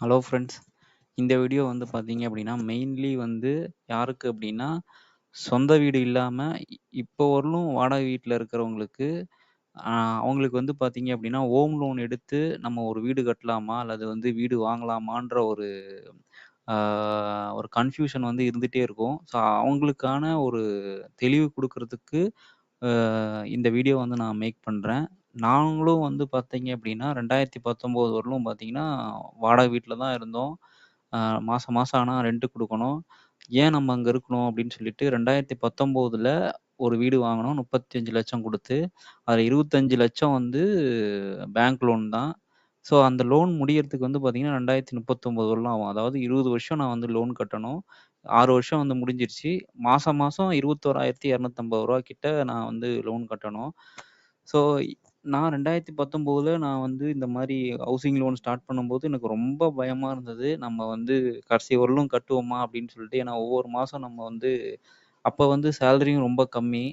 Hello friends. இந்த video வந்து பார்த்தீங்க அப்படின்னா, மெயின்லி வந்து யாருக்கு அப்படின்னா, சொந்த வீடு இல்லாமல் இப்போ வரலும் வாடகை வீட்டில் இருக்கிறவங்களுக்கு, அவங்களுக்கு வந்து பார்த்தீங்க அப்படின்னா, ஹோம் லோன் எடுத்து நம்ம ஒரு வீடு கட்டலாமா? அல்லது வந்து வீடு வாங்கலாமான்ற ஒரு ஒரு கன்ஃப்யூஷன் வந்து இருந்துகிட்டே இருக்கும். ஸோ அவங்களுக்கான ஒரு தெளிவு கொடுக்கறதுக்கு இந்த வீடியோ வந்து நான் மேக் பண்ணுறேன் நாங்களும் வந்து பார்த்தீங்க அப்படின்னா, 2019 வரலும் பார்த்தீங்கன்னா, வாடகை வீட்ல தான் இருந்தோம். அ மாசம் மாசம் ஆனா கொடுக்கணும் குடுக்கணும். ஏன் நம்ம அங்க இருக்கணும் அப்படின்னு சொல்லிட்டு 2019ல ஒரு வீடு வாங்குனோம். 35,00,000 குடுத்து. அதுல 25,00,000 வந்து பேங்க் லோன் தான். ஸோ அந்த லோன் முடியறதுக்கு வந்து பார்த்தீங்கன்னா, 2039 வரலும் ஆகும். அதாவது 20 வருஷம் நான் வந்து லோன் கட்டணும். 6 வருஷம் வந்து முடிஞ்சிருச்சு. மாசம் மாசம் ரூ. 21,250 கிட்ட நான் வந்து லோன் கட்டணும். ஸோ நான் 2019ல நான் வந்து இந்த மாரி ஹவுசிங் லோன் ஸ்டார்ட் பண்ணும்போது எனக்கு ரொம்ப பயமா இருந்தது. நம்ம வந்து கடைசி வரலும் கட்டுவோமா? அப்படின்னு சொல்லிட்டு. ஏன்னா ஒவ்வொரு மாசம் நம்ம வந்து அப்ப வந்து சேலரியும் ரொம்ப கம்மி.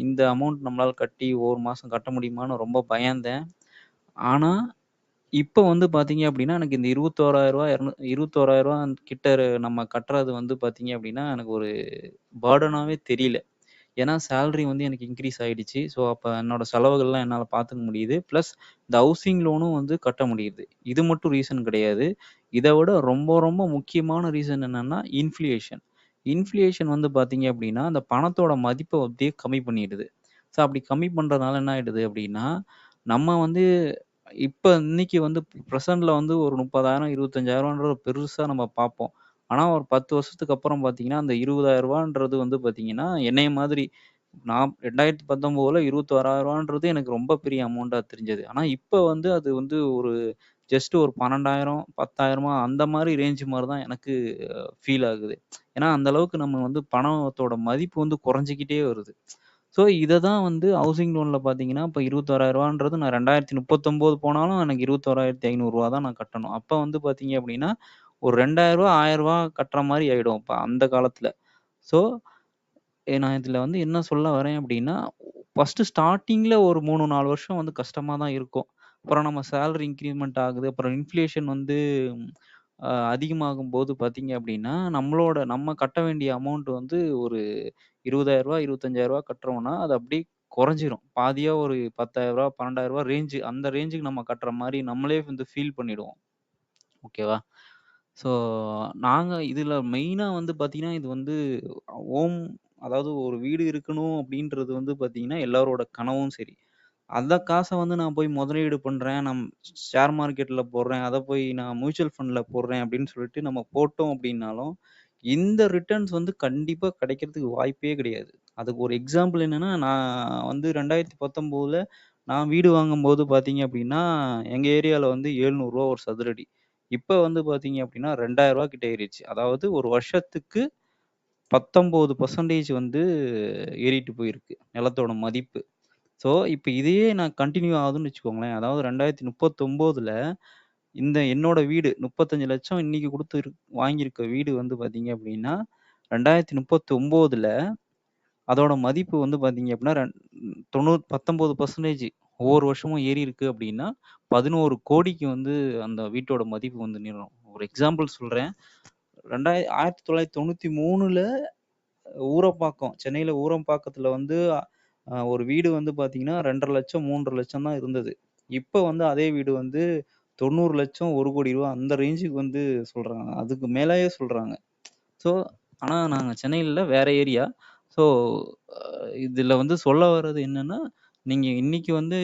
இந்த அமௌண்ட் நம்மளால கட்டி ஒவ்வொரு மாசம் கட்ட முடியுமான்னு ரொம்ப பயந்தேன். ஆனா, இப்ப வந்து பார்த்தீங்க அப்படின்னா, எனக்கு இந்த ரூ. 21,000 2 ரூ. 21,000 கிட்ட நம்ம கட்டுறது வந்து பார்த்தீங்க அப்படின்னா, எனக்கு ஒரு பர்டனாவே தெரியல. ஏன்னா சேலரி வந்து எனக்கு இன்க்ரீஸ் ஆகிடுச்சு ஸோ அப்போ என்னோட செலவுகள்லாம் என்னால் பார்த்துக்க முடியுது. ப்ளஸ் இந்த ஹவுசிங் லோனும் வந்து கட்ட முடியுது. இது மட்டும் ரீசன் கிடையாது. இதை விட ரொம்ப ரொம்ப முக்கியமான ரீசன் என்னென்னா இன்ஃப்ளியேஷன் இன்ஃப்ளியேஷன் வந்து பார்த்தீங்க அப்படின்னா, அந்த பணத்தோட மதிப்பை அப்படியே கம்மி பண்ணிடுது. ஸோ அப்படி கம்மி பண்ணுறதுனால என்ன ஆகிடுது அப்படின்னா, நம்ம வந்து இப்போ இன்னைக்கு வந்து ப்ரெசண்டில் வந்து ஒரு முப்பதாயிரம் இருபத்தஞ்சாயிரம்ன்ற பெருசாக நம்ம பார்ப்போம். ஆனா ஒரு 10 வருஷத்துக்கு அப்புறம் பார்த்தீங்கன்னா, அந்த இருபதாயிரம் ரூபான்றது வந்து பார்த்தீங்கன்னா, என்னைய மாதிரி நான் ரெண்டாயிரத்தி பத்தொம்போதுல இருபத்தோராயிரம் ரூபான்றது எனக்கு ரொம்ப பெரிய அமௌண்ட்டாக தெரிஞ்சது. ஆனா இப்ப வந்து அது வந்து ஒரு ஜஸ்ட் ஒரு 12,000 10,000 அந்த மாதிரி ரேஞ்சு மாதிரி தான் எனக்கு ஃபீல் ஆகுது. ஏன்னா அந்த அளவுக்கு நம்ம வந்து பணத்தோட மதிப்பு வந்து குறைஞ்சிக்கிட்டே வருது. ஸோ இதை தான் வந்து ஹவுசிங் லோனில் பார்த்தீங்கன்னா, இப்போ ரூ. 21,000ன்றது நான் 2039 போனாலும் எனக்கு இருபத்தோராயிரத்தி ஐநூறுரூவா தான் நான் கட்டணும். அப்போ வந்து பார்த்தீங்க அப்படின்னா, ஒரு ரூ. 2,000 ரூ. 1,000 கட்டுற மாதிரி ஆகிடும் இப்போ அந்த காலத்தில் ஸோ நான் இதில் வந்து என்ன சொல்ல வரேன் அப்படின்னா, ஃபர்ஸ்ட்டு ஸ்டார்டிங்கில் ஒரு 3, 4 வருஷம் வந்து கஷ்டமாக தான் இருக்கும். அப்புறம் நம்ம சேலரி இன்க்ரீமெண்ட் ஆகுது. அப்புறம் இன்ஃப்ளேஷன் வந்து அதிகமாகும் போது பார்த்தீங்க அப்படின்னா, நம்மளோட நம்ம கட்ட வேண்டிய அமௌண்ட் வந்து ஒரு ரூ. 20,000 25,000 கட்டுறோம்னா, அது அப்படியே குறைஞ்சிரும். பாதியாக ஒரு ரூ. 10,000 12,000 ரேஞ்ச் அந்த ரேஞ்சுக்கு நம்ம கட்டுற மாதிரி நம்மளே வந்து ஃபீல் பண்ணிடுவோம். ஓகேவா? ஸோ நாங்க இதுல மெயினா வந்து பார்த்தீங்கன்னா, இது வந்து ஹோம் அதாவது ஒரு வீடு இருக்கணும் அப்படின்றது வந்து பார்த்தீங்கன்னா, எல்லாரோட கனவும் சரி. அந்த காச வந்து நான் போய் முதலீடு பண்றேன். நான் ஷேர் மார்க்கெட்ல போடுறேன். அத போய் நான் மியூச்சுவல் ஃபண்ட்ல போடுறேன் அப்படின்னு சொல்லிட்டு நம்ம போட்டோம் அப்படின்னாலும், இந்த ரிட்டர்ன்ஸ் வந்து கண்டிப்பா கிடைக்கிறதுக்கு வாய்ப்பே கிடையாது. அதுக்கு ஒரு எக்ஸாம்பிள் என்னன்னா, நான் வந்து 2019ல நான் வீடு வாங்கும்போது பார்த்தீங்க அப்படின்னா, எங்க ஏரியால வந்து ரூ. 700 ஒரு சதுரடி. இப்போ வந்து பார்த்தீங்க அப்படின்னா, ரெண்டாயிரரூவா கிட்ட ஏறிடுச்சு அதாவது ஒரு வருஷத்துக்கு 19% வந்து ஏறிட்டு போயிருக்கு. நிலத்தோட மதிப்பு. ஸோ இப்போ இதையே நான் கண்டினியூ ஆகுதுன்னு வச்சுக்கோங்களேன். அதாவது 2039ல இந்த என்னோட வீடு 35,00,000 இன்னைக்கு கொடுத்து வாங்கியிருக்க வீடு வந்து பார்த்தீங்க அப்படின்னா, 2039ல அதோட மதிப்பு வந்து பார்த்தீங்க அப்படின்னா, ரெண் தொண்ணூ 19% ஒவ்வொரு வருஷமும் ஏறியிருக்கு அப்படின்னா, பதினோரு கோடிக்கு வந்து அந்த வீட்டோட மதிப்பு வந்து நிறும் ஒரு எக்ஸாம்பிள் சொல்றேன். ரெண்டாய 1993ல ஊரப்பாக்கம் சென்னையில ஊரம்பாக்கத்துல வந்து ஒரு வீடு வந்து பார்த்தீங்கன்னா, 2,50,000 3,00,000 தான் இருந்தது. இப்ப வந்து அதே வீடு வந்து தொண்ணூறு லட்சம் ஒரு கோடி ரூபா அந்த ரேஞ்சுக்கு வந்து சொல்றாங்க. அதுக்கு மேலேயே சொல்றாங்க. ஸோ ஆனா நாங்க சென்னையில வேற ஏரியா. ஸோ இதில் இதுல வந்து சொல்ல வர்றது என்னன்னா, நீங்க இன்னைக்கு வந்து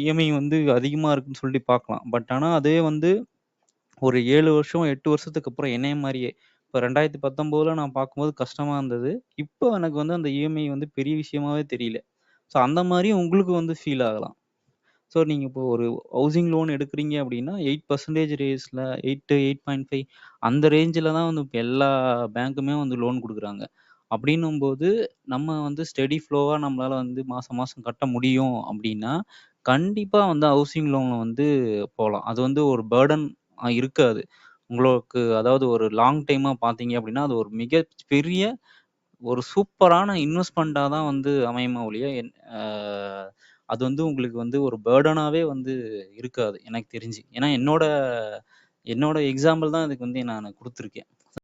இஎம்ஐ வந்து அதிகமா இருக்குன்னு சொல்லிட்டு பார்க்கலாம். பட் ஆனா அதே வந்து ஒரு 7 வருஷம், 8 வருஷத்துக்கு அப்புறம் என்னைய மாரியே இப்ப 2019ல நான் பார்க்கும்போது கஷ்டமா இருந்தது. இப்போ எனக்கு வந்து அந்த இஎம்ஐ வந்து பெரிய விஷயமாவே தெரியல. ஸோ அந்த மாரி உங்களுக்கு வந்து ஃபீல் ஆகலாம். ஸோ நீங்க இப்போ ஒரு ஹவுசிங் லோன் எடுக்குறீங்க அப்படின்னா, 8% ரேஸ்ல 8, 8.5 அந்த ரேஞ்சில் தான் வந்து இப்ப எல்லா பேங்க்குமே வந்து லோன் குடுக்குறாங்க. அப்படின்னும்போது, நம்ம வந்து ஸ்டெடி ஃப்ளோவா நம்மளால வந்து மாசம் மாசம் கட்ட முடியும் அப்படின்னா, கண்டிப்பா வந்து ஹவுசிங் லோன்ல வந்து போலாம். அது வந்து ஒரு பர்டன் அ இருக்காது. உங்களுக்கு அதாவது ஒரு லாங் டைமா பார்த்தீங்க அப்படின்னா, அது ஒரு மிகப்பெரிய ஒரு சூப்பரான இன்வெஸ்ட்மென்ட்டா தான் வந்து அமையுமே ஒழிய, என் அ அது வந்து உங்களுக்கு வந்து ஒரு பர்டனாவே வந்து இருக்காது, எனக்கு தெரிஞ்சு. ஏன்னா என்னோட என்னோட எக்ஸாம்பிள் தான் இதுக்கு வந்து நானு குடுத்துருக்கேன்.